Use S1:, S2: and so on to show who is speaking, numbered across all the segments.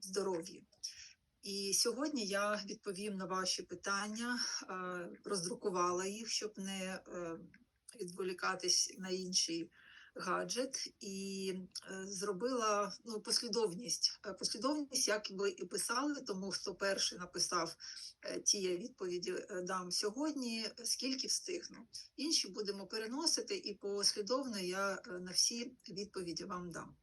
S1: здоров'ї. І сьогодні я відповім на ваші питання, е, роздрукувала їх, щоб не е, відволікатись на інший гаджет, і е, зробила ну, послідовність. Послідовність, як ви і писали, тому хто перший написав ті я відповіді дам сьогодні, скільки встигну. Інші будемо переносити, і послідовно я на всі відповіді вам дам.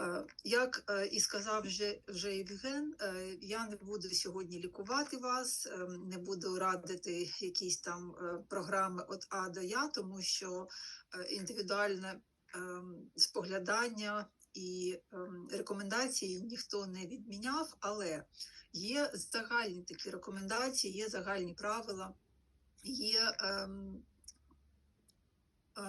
S1: Е, Як е, і сказав вже, вже Євген, е, я не буду сьогодні лікувати вас, не буду радити якісь там програми від А до Я, тому що індивідуальне споглядання і рекомендації ніхто не відміняв, але є загальні такі рекомендації, є загальні правила, є ем,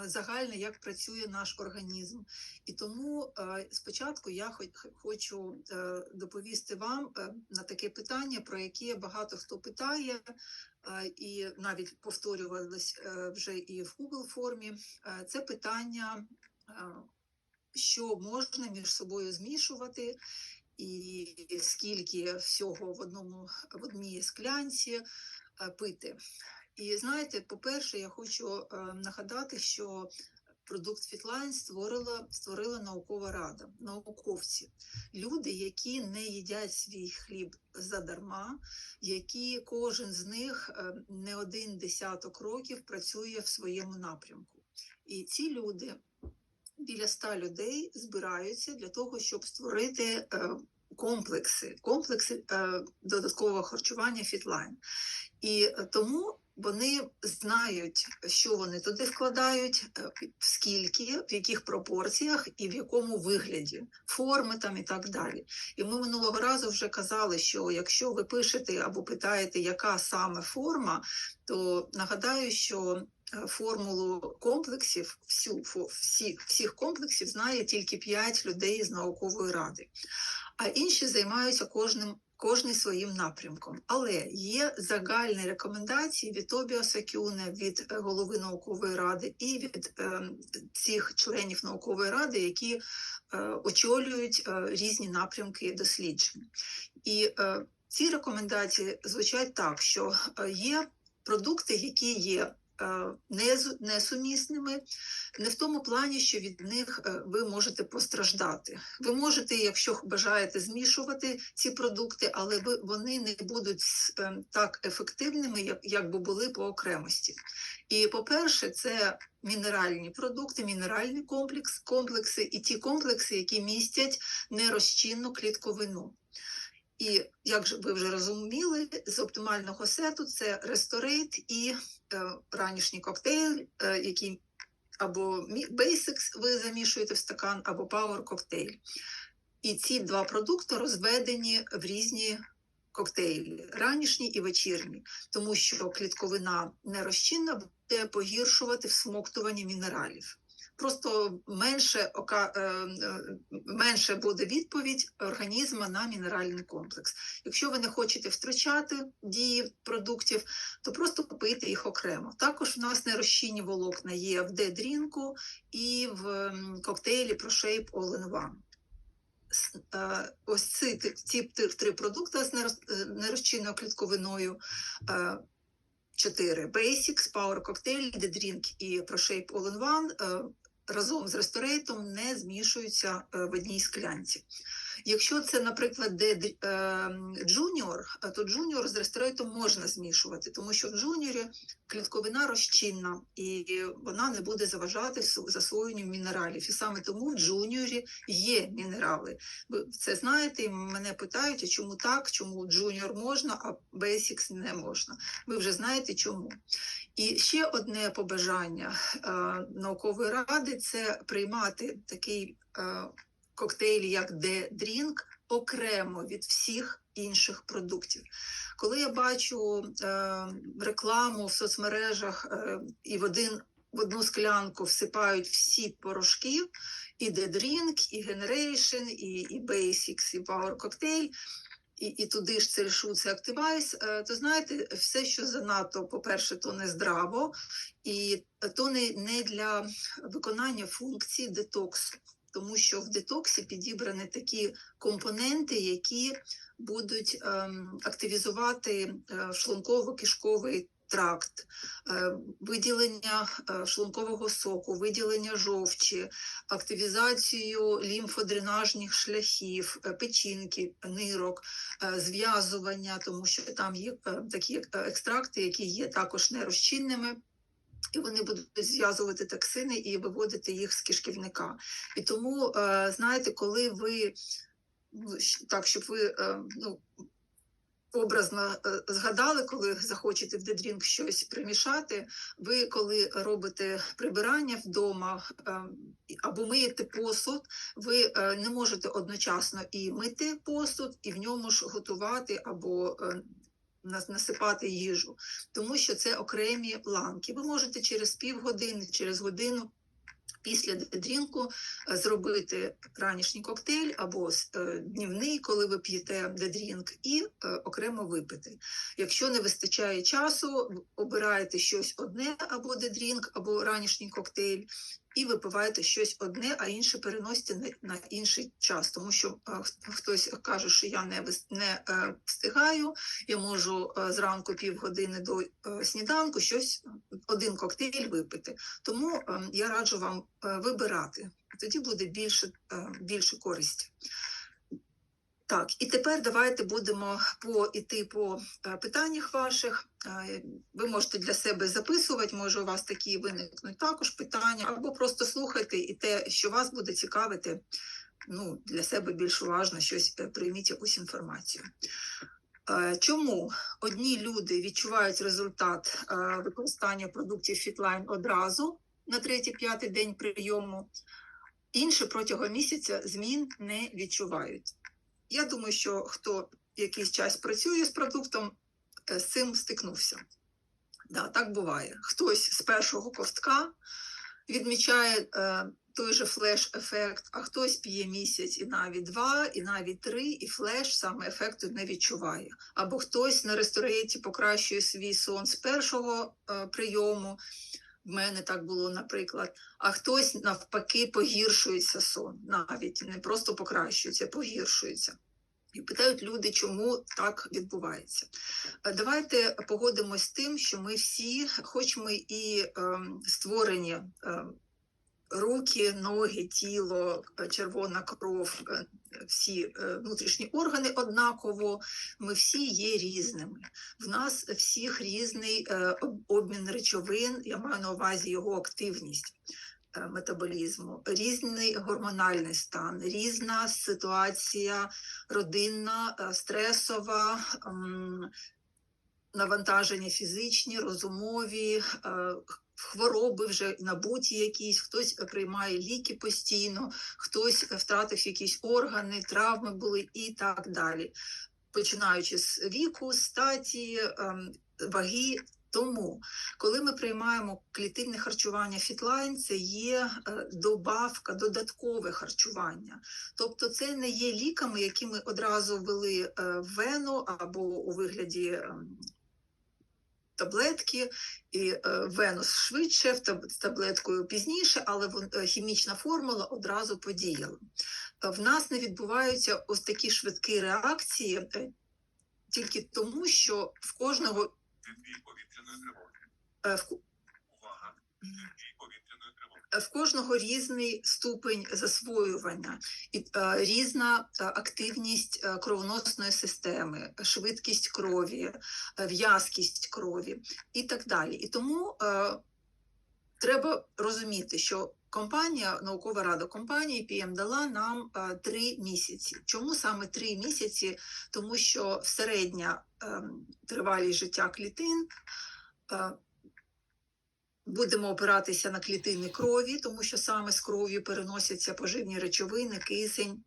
S1: загальне, як працює наш організм. І тому е, спочатку я хо- хочу е, доповісти вам е, на таке питання, про яке багато хто питає, е, і навіть повторювалось е, вже і в Google формі. Е, Це питання, е, що можна між собою змішувати, і скільки всього в одному в одній склянці е, пити. І знаєте, по-перше, я хочу е, нагадати, що продукт Фітлайн створила, створила наукова рада, науковці, люди, які не їдять свій хліб задарма, які кожен з них е, не один десяток років працює в своєму напрямку. І ці люди, біля ста людей, збираються для того, щоб створити е, комплекси, комплекси додаткового харчування Фітлайн. І тому вони знають, що вони туди вкладають, е, скільки, в яких пропорціях і в якому вигляді, форми там і так далі. І ми минулого разу вже казали, що якщо ви пишете або питаєте, яка саме форма, то нагадаю, що е, формулу комплексів, всю всі, всіх комплексів знає тільки 5 людей з наукової ради, а інші займаються кожним кожний своїм напрямком. Але є загальні рекомендації від Тобіаса Кюне, від е, голови наукової ради і від е, цих членів наукової ради, які е, очолюють е, різні напрямки досліджень. І е, ці рекомендації звучать так, що е, є продукти, які є несумісними, не в тому плані, що від них е, ви можете постраждати. Ви можете, якщо бажаєте, змішувати ці продукти, але вони не будуть е, так ефективними, як би були по окремості. І, по-перше, це мінеральні продукти, мінеральні комплекс, комплекси і ті комплекси, які містять нерозчинну клітковину. І як ви вже розуміли, з оптимального сету це Restorate і е, ранішній коктейль, е, який або Basics ви замішуєте в стакан, або Power коктейль. І ці два продукти розведені в різні коктейлі, ранішні і вечірні, тому що клітковина нерозчинна буде погіршувати всмоктування мінералів. Просто менше, е, е, менше буде відповідь організму на мінеральний комплекс. Якщо ви не хочете втрачати дії продуктів, то просто пийте їх окремо. Також в нас нерозчинні волокна є в дедрінку і в коктейлі in One. Е, Ось ці, ці три продукти з е, нерозчинною клітковиною. Чотири Basics, Power Cocktail, The Drink і ProShape All in One е, разом з ресторейтом не змішуються е, в одній склянці. Якщо це, наприклад, де е, джуніор, е, то джуніор з ресторейтом можна змішувати, тому що в джуніорі клітковина розчинна і вона не буде заважати засвоєнню мінералів. І саме тому в джуніорі є мінерали. Ви це знаєте, і мене питають, чому так, чому джуніор можна, а Basics не можна. Ви вже знаєте чому. І ще одне побажання е, наукової ради це приймати такий коктейль, як The Drink, окремо від всіх інших продуктів. Коли я бачу е, рекламу в соцмережах е, і в один в одну склянку всипають всі порошки, і The Drink, і Generation, і, і Basics, і Power Cocktail, і, і туди ж це Шуце Активайс, то знаєте, все, що занадто, по-перше, то не здраво, і то не, не для виконання функції детоксу. Тому що в детоксі підібрані такі компоненти, які будуть ем, активізувати е, шлунково-кишковий тракт, е, виділення е, шлункового соку, виділення жовчі, активізацію лімфодренажних шляхів, печінки, нирок, зв'язування, тому що там є такі екстракти, які є також нерозчинними. І вони будуть зв'язувати токсини і виводити їх з кишківника. І тому, е, знаєте, коли ви ну, так, щоб ви е, ну, образно е, згадали, коли захочете в дедрінк щось примішати, ви коли робите прибирання вдома або миєте посуд, ви не можете одночасно і мити посуд, і в ньому ж готувати або насипати їжу, тому що це окремі ланки. Ви можете через півгодини, через годину. Після дедрінку е, зробити ранішній коктейль або е, днівний, коли ви п'єте дедрінк, і е, окремо випити. Якщо не вистачає часу, обираєте щось одне або дедрінк, або ранішній коктейль, і випиваєте щось одне, а інше переносите на, інший час. Тому що е, хтось каже, що я не, не е, встигаю, я можу е, зранку півгодини до сніданку щось один коктейль випити. Тому е, я раджу вам вибирати. Тоді буде більше, більше користі. Так, і тепер давайте будемо по іти по е, питаннях ваших. Е, Ви можете для себе записувати, може у вас такі виникнуть також питання, або просто слухайте і те, що вас буде цікавити, ну, для себе більш уважно щось е, прийміть якусь інформацію. Чому одні люди відчувають результат використання продуктів Fitline одразу на третій-п'ятий день прийому, інші протягом місяця змін не відчувають? Я думаю, що хто якийсь час працює з продуктом, е, з цим стикнувся. Да, так буває. Хтось з першого ковтка відмічає е, той же флеш-ефект, а хтось п'є місяць і навіть два, і навіть три, і флеш саме ефекту не відчуває. Або хтось на рестораті покращує свій сон з першого е, прийому. В мене так було, наприклад, а хтось навпаки погіршується сон, навіть не просто покращується, погіршується. І питають люди, чому так відбувається. Е, Давайте погодимось з тим, що ми всі, хоч ми і е, створені ем, руки, ноги, тіло, е, червона кров, е, всі е, внутрішні органи однаково, ми всі є різними. В нас всіх різний обмін речовин, я маю на увазі його активність. Метаболізму, різний гормональний стан, різна ситуація родинна, стресова, навантаження фізичні, розумові, хвороби вже набуті якісь, хтось приймає ліки постійно, хтось втратив якісь органи, травми були і так далі. Починаючи з віку, статі, ем, ваги. Тому, коли ми приймаємо клітинне харчування фітлайн, це є е, добавка, додаткове харчування. Тобто це не є ліками, які ми одразу ввели е, в вену або у вигляді ем, таблетки, і венус швидше, з таблеткою пізніше, але е, хімічна формула одразу подіяла. Е, В нас не відбуваються ось такі швидкі реакції е, тільки тому, що в кожного
S2: Відбій повітряної тривоги.
S1: е,
S2: Увага!
S1: В кожного різний ступень засвоювання і е, різна е, активність е, кровоносної системи, швидкість крові, в'язкість крові і так далі. І тому треба розуміти, що компанія, наукова рада компанії PM дала нам три місяці. Чому саме три місяці? Тому що середня е, тривалість життя клітин. Будемо опиратися на клітини крові, тому що саме з кров'ю переносяться поживні речовини, кисень.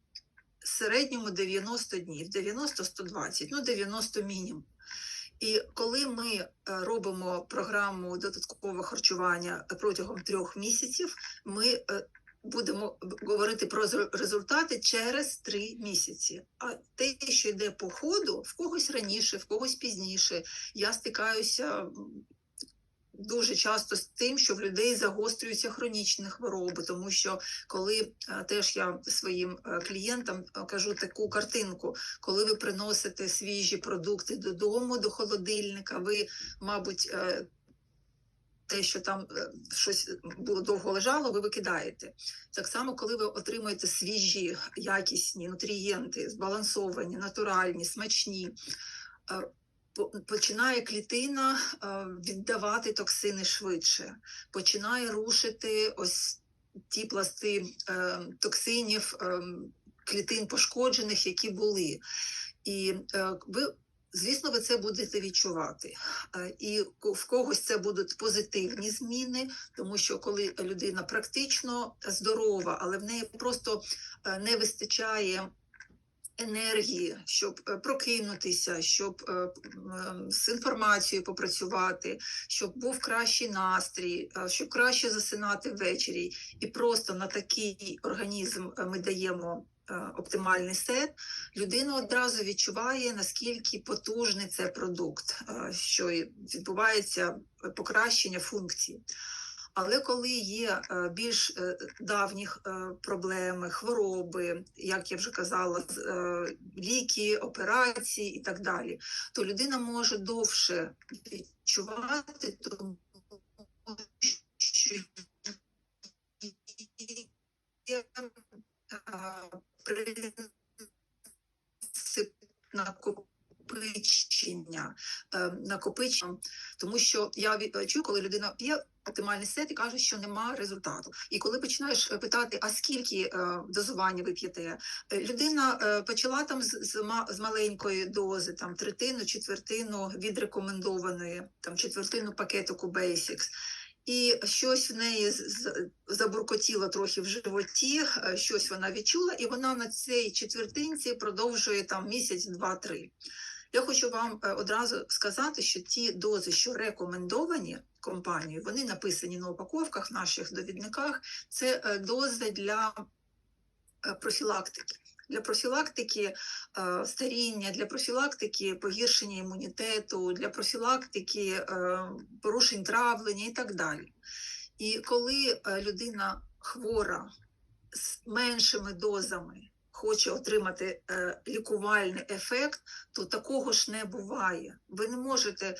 S1: В середньому 90 днів, 90-120, ну 90 мінімум. І коли ми е, робимо програму додаткового харчування протягом трьох місяців, ми е, будемо говорити про результати через три місяці. А те, що йде по ходу, в когось раніше, в когось пізніше. Я стикаюся дуже часто з тим, що в людей загострюються хронічні хвороби, тому що коли е, теж я своїм е, клієнтам е, кажу таку картинку, коли ви приносите свіжі продукти додому до холодильника, ви, мабуть, те, що там щось було довго лежало, ви викидаєте. Так само, коли ви отримуєте свіжі, якісні нутрієнти, збалансовані, натуральні, смачні, починає клітина е, віддавати токсини швидше, починає рушити ось ті пласти е, токсинів, е, клітин пошкоджених, які були. І ви, звісно, ви це будете відчувати. І в когось це будуть позитивні зміни, тому що коли людина практично здорова, але в неї просто не вистачає енергії, щоб е, прокинутися, щоб е, з інформацією попрацювати, щоб був кращий настрій, е, щоб краще засинати ввечері. І просто на такий організм ми даємо оптимальний сет, людина одразу відчуває, наскільки потужний це продукт, що відбувається покращення функцій. Але коли є е, більш е, давніх е, проблеми, хвороби, як я вже казала, ліки, операції і так далі, то людина може довше відчувати, тому що принцип накопичення, е, накопичення, тому що я е, чую, коли людина п'є оптимальний сет і каже, що нема результату. І коли починаєш е, питати, а скільки дозування ви п'єте, людина почала там з, з, з маленької дози, там третину, четвертину від рекомендованої, там четвертину пакетику Basics. І щось в неї забуркотіло трохи в животі, щось вона відчула, і вона на цій четвертинці продовжує там місяць, два-три. Я хочу вам е, одразу сказати, що ті дози, що рекомендовані компанією, вони написані на упаковках, наших довідниках. Це е, дози для е, профілактики. Для профілактики старіння, для профілактики погіршення імунітету, для профілактики порушень травлення і так далі. І коли людина хвора з меншими дозами хоче отримати е, лікувальний ефект, то такого ж не буває. Ви не можете е,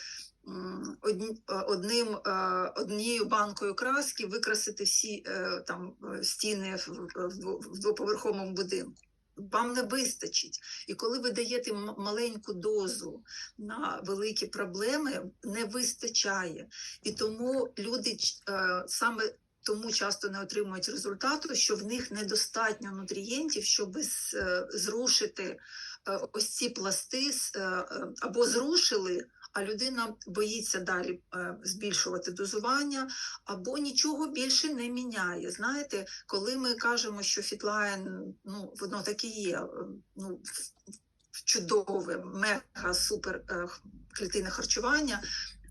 S1: одним, е, однією банкою краски викрасити всі там стіни в, в, дво- в двоповерховому будинку. Вам не вистачить. І коли ви даєте маленьку дозу на великі проблеми, не вистачає. І тому люди саме тому часто не отримують результату, що в них недостатньо нутрієнтів, щоб е, зрушити е, ось ці пласти е, або зрушили. А людина боїться далі збільшувати дозування, або нічого більше не міняє. Знаєте, коли ми кажемо, що фітлайн, ну воно так і є, ну чудове, мега супер клітинне харчування.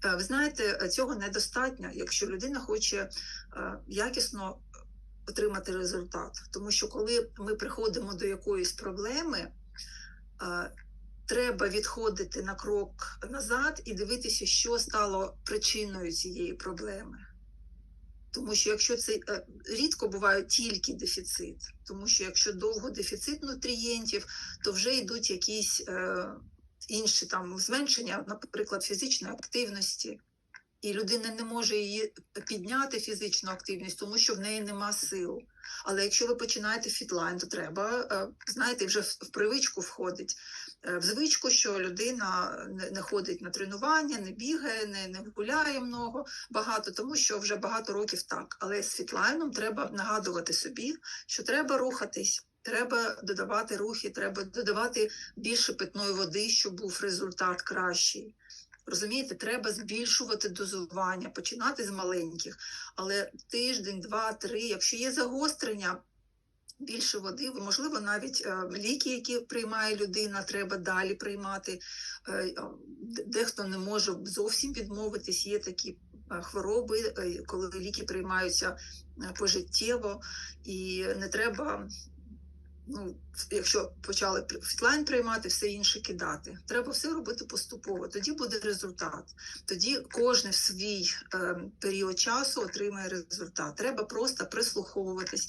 S1: Е, Ви знаєте, е, цього недостатньо, якщо людина хоче е, якісно отримати результат. Тому що коли ми приходимо до якоїсь проблеми, треба відходити на крок назад і дивитися, що стало причиною цієї проблеми. Тому що якщо це рідко буває тільки дефіцит, тому що якщо довго дефіцит нутрієнтів, то вже йдуть якісь інші там зменшення, наприклад, фізичної активності, і людина не може її підняти фізичну активність, тому що в неї нема сил. Але якщо ви починаєте фітлайн, то треба, е, знаєте, вже в привичку входить. е, В звичку, що людина не ходить на тренування, не бігає, не, не гуляє много, багато, тому що вже багато років так. Але з фітлайном треба нагадувати собі, що треба рухатись. Треба додавати рухи, треба додавати більше питної води, щоб був результат кращий. Розумієте, треба збільшувати дозування, починати з маленьких, але тиждень, два, три, якщо є загострення, більше води, можливо, навіть е, ліки, які приймає людина, треба далі приймати. Е, де- Дехто не може зовсім відмовитись, є такі е, хвороби, коли ліки приймаються пожиттєво, і не треба ну, якщо почали фітлайн приймати, все інше кидати. Треба все робити поступово. Тоді буде результат. Тоді кожен в свій е, період часу отримає результат. Треба просто прислуховуватись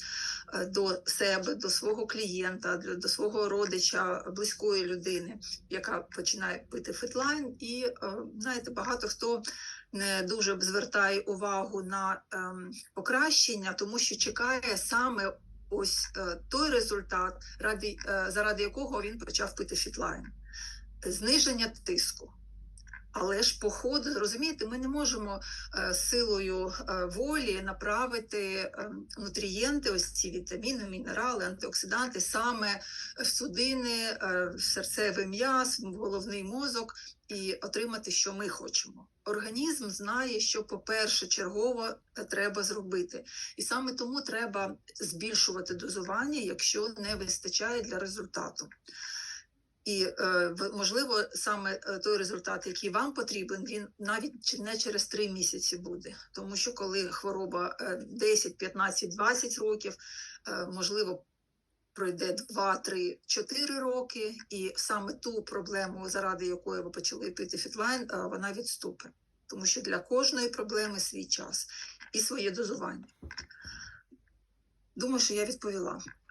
S1: е, до себе, до свого клієнта, до, до свого родича, близької людини, яка починає пити фітлайн. І е, знаєте, багато хто не дуже звертає увагу на ем, покращення, тому що чекає саме ось е, той результат, ради, е, заради якого він почав пити фітлайн. Зниження тиску. Але ж по ходу, розумієте, ми не можемо е, силою е, волі направити е, нутрієнти, ось ці вітаміни, мінерали, антиоксиданти саме в судини, в серцевий м'яз, в головний мозок і отримати, що ми хочемо. Організм знає, що, по-перше, чергово треба зробити. І саме тому треба збільшувати дозування, якщо не вистачає для результату. І е, можливо, саме е, той результат, який вам потрібен, він навіть не через три місяці буде. Тому що коли хвороба е, 10, 15, 20 років, е, можливо, пройде 2, 3, 4 роки, і саме ту проблему, заради якої ви почали пити фітлайн, вона відступить. Тому що для кожної проблеми свій час і своє дозування. Думаю, що я відповіла.